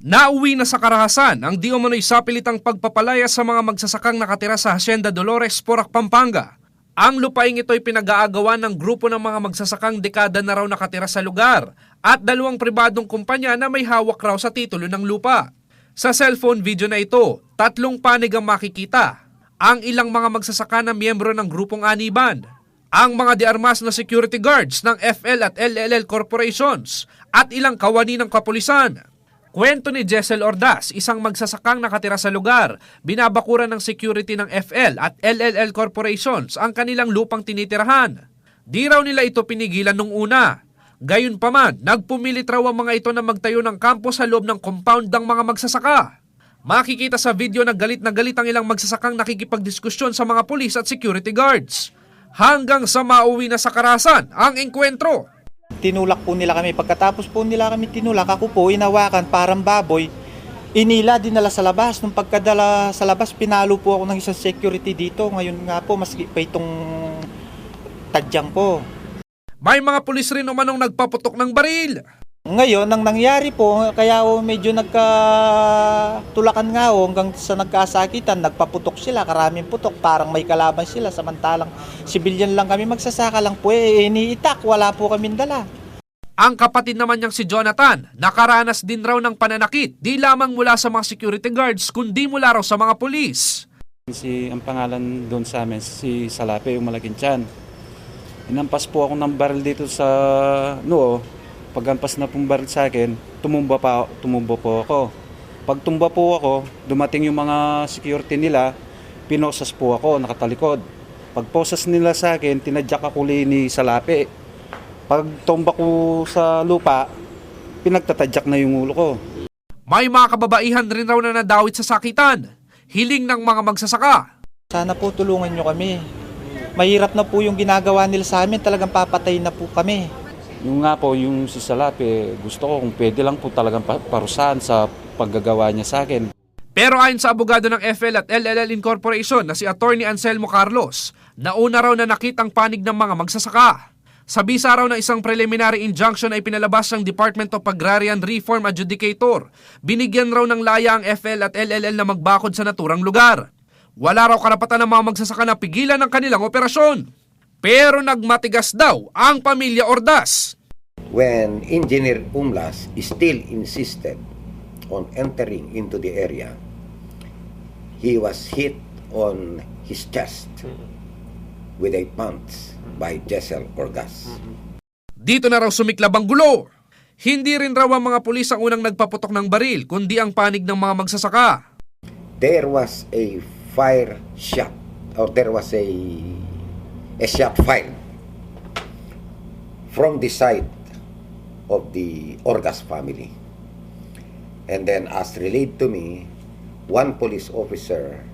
Nauwi na sa karahasan ang di umano'y sapilitang pagpapalaya sa mga magsasakang nakatira sa Hacienda Dolores, Porac, Pampanga. Ang lupaing ito'y pinag-aagawan ng grupo ng mga magsasakang dekada na raw nakatira sa lugar at dalawang pribadong kumpanya na may hawak raw sa titulo ng lupa. Sa cellphone video na ito, tatlong panig ang makikita. Ang ilang mga magsasaka na miyembro ng grupong Aniban, ang mga diarmas na security guards ng FL at LLL corporations at ilang kawani ng kapulisan. Kwento ni Jessel Ordas, isang magsasakang nakatira sa lugar, binabakuran ng security ng FL at LLL corporations ang kanilang lupang tinitirahan. Di raw nila ito pinigilan nung una. Gayunpaman, nagpumilit raw ang mga ito na magtayo ng kampo sa loob ng compound ng mga magsasaka. Makikita sa video na galit na galit ang ilang magsasakang nakikipagdiskusyon sa mga pulis at security guards. Hanggang sa mauwi na sa karasan ang engkwentro. Tinulak po nila kami. Pagkatapos po nila kami tinulak, ako po inawakan parang baboy. Inila, dinala sa labas. Nung pagkadala sa labas, pinalo po ako ng isang security dito. Ngayon nga po, maski pa itong tadyang po. May mga pulis rin umanong nagpaputok ng baril. Ngayon, ang nangyari po, kaya o medyo nagkatulakan nga o hanggang sa nagkasakitan, nagpaputok sila, karaming putok, parang may kalaban sila, samantalang sibilyan lang kami magsasaka lang po, eh, iniitak, wala po kami dala. Ang kapatid naman niyang si Jonathan, nakaranas din raw ng pananakit, di lamang mula sa mga security guards, kundi mula raw sa mga pulis. Si, ang pangalan doon sa amin, si Salape, yung malaking tiyan. Inampas po ako ng baril dito sa noo. Pagkampas na pong baril sa akin, tumumba, pa, tumumba po ako. Pag tumba po ako, dumating yung mga security nila, pinosas po ako, nakatalikod. Pag posas nila sa akin, tinadyak ako ni Salape. Pag tumba ko sa lupa, pinagtatadyak na yung ulo ko. May mga kababaihan rin raw na nadawit sa sakitan. Hiling ng mga magsasaka. Sana po tulungan nyo kami. Mahirap na po yung ginagawa nila sa amin, talagang papatay na po kami. Yung nga po, yung si Salape, gusto ko kung pwede lang po talagang pa- parusahan sa paggagawa niya sa akin. Pero ayon sa abogado ng FL at LLL Incorporation na si Attorney Anselmo Carlos, nauna raw na nakitang panig ng mga magsasaka. Sa bisa raw ng isang preliminary injunction ay pinalabas ng Department of Agrarian Reform Adjudicator. Binigyan raw ng laya ang FL at LLL na magbakod sa naturang lugar. Wala raw karapatan ng mga magsasaka na pigilan ng kanilang operasyon. Pero nagmatigas daw ang pamilya Ordas. when Engineer Umlas still insisted on entering into the area, he was hit on his chest with a punch by Jessel Orgas. Dito na raw sumiklab ang gulo. Hindi rin raw ang mga pulis ang unang nagpaputok ng baril, kundi ang panig ng mga magsasaka. There was a fire shot, or there was a a shot fired from the side of the Orgas family. And then, as relayed to me, one police officer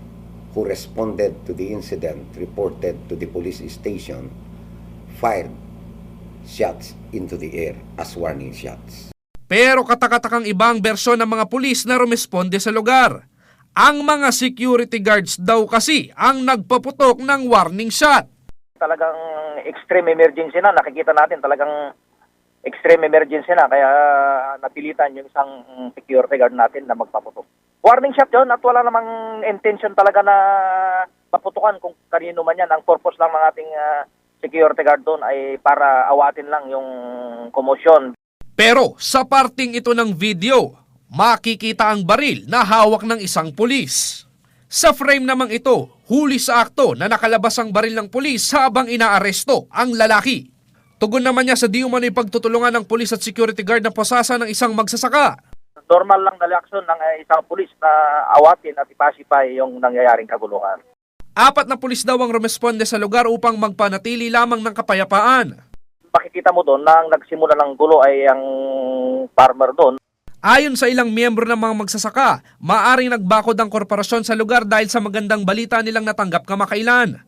who responded to the incident reported to the police station fired shots into the air as warning shots. Pero katakatakang ibang bersyon ng mga pulis na rumesponde sa lugar. Ang mga security guards daw kasi ang nagpaputok ng warning shot. Talagang extreme emergency na. Nakikita natin talagang extreme emergency na. Kaya napilitan yung isang security guard natin na magpaputok. Warning shot yun at wala namang intention talaga na maputukan kung kanino man yan. Ang purpose lang ng ating ah, security guard doon ay para awatin lang yung commotion. Pero sa parting ito ng video, makikita ang baril na hawak ng isang pulis. Sa frame namang ito, huli sa akto na nakalabas ang baril ng pulis habang inaaresto ang lalaki. Tugon naman niya sa di umano'y pagtutulungan ng pulis at security guard na posasa ng isang magsasaka. Normal lang na reaksyon ng ah, isang pulis na awatin at ipasipay yung nangyayaring kaguluhan. Apat na pulis daw ang rumesponde sa lugar upang magpanatili lamang ng kapayapaan. Makikita mo doon na ang nagsimula ng gulo ay ang farmer doon. Ayon sa ilang miyembro ng mga magsasaka, maaring nagbakod ang korporasyon sa lugar dahil sa magandang balita nilang natanggap kamakailan.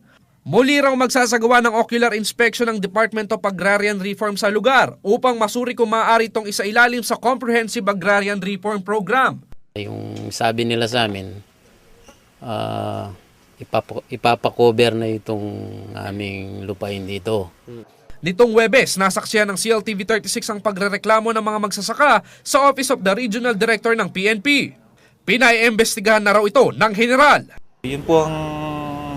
Muli raw magsasagawa ng ocular inspection ng Department of Agrarian Reform sa lugar upang masuri kung maaari itong isailalim sa Comprehensive Agrarian Reform Program. Yung sabi nila sa amin, ah, ipapa- ipapakover na itong aming lupain dito. Nitong Webes, nasaksiyan ng CLTV 36 ang pagrereklamo ng mga magsasaka sa Office of the Regional Director ng PNP. Pinaiimbestigahan na raw ito ng general. Yun po ang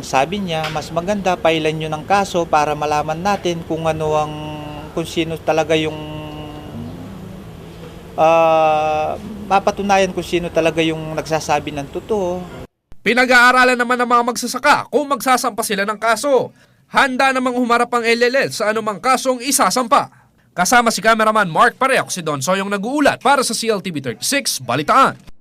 sabi niya, mas maganda pailan nyo ng kaso para malaman natin kung ano ang kung sino talaga yung ah, mapatunayan kung sino talaga yung nagsasabi ng totoo. Pinag-aaralan naman ng mga magsasaka kung magsasampa sila ng kaso. Handa namang humarap ang LLL sa anumang kasong isasampa. Kasama si cameraman Mark Pareok, si Don Soyong nag-uulat para sa CLTV 36 Balitaan.